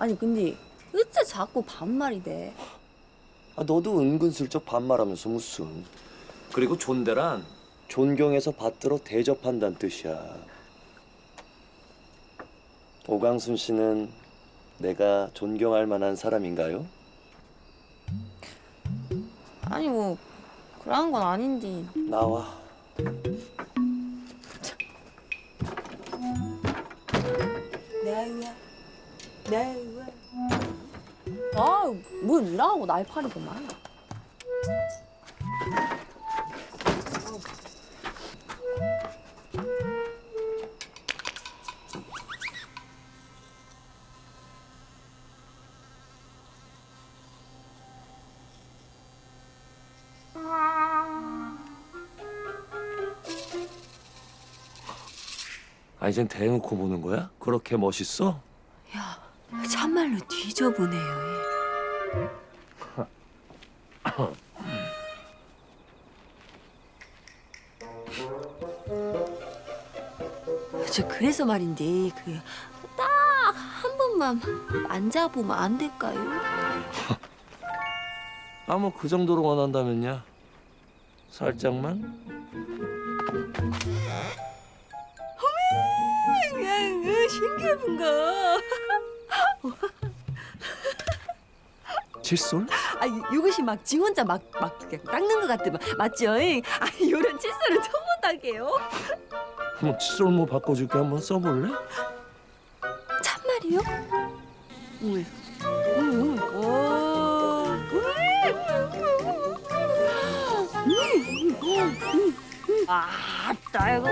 아니 근데 어째 자꾸 반말이 돼? 아, 너도 은근슬쩍 반말하면서 무슨. 그리고 존대란 존경해서 받들어 대접한다는 뜻이야. 오강순 씨는 내가 존경할 만한 사람인가요? 아니 뭐 그런 건 아닌데 나와. 나와 나와 아 뭐 일하고 날파리구만 아, 이젠 대놓고 보는 거야? 그렇게 멋있어? 야 참말로 뒤져보네요 저 그래서 말인데 그 딱 한 번만 앉아보면 안 될까요? 아, 뭐그 정도로 원한다면야. 살짝만? 그냥 그 신기해 본 거 칫솔? 아 이- 이것이 막 지 혼자 막막 닦는 것 같으면 맞죠? 아 요런 칫솔은 처음 본다게요 뭐 칫솔 뭐 바꿔줄게 한번 써볼래? 참말이요? 음. 오. 음, 음, 음. 아따 이거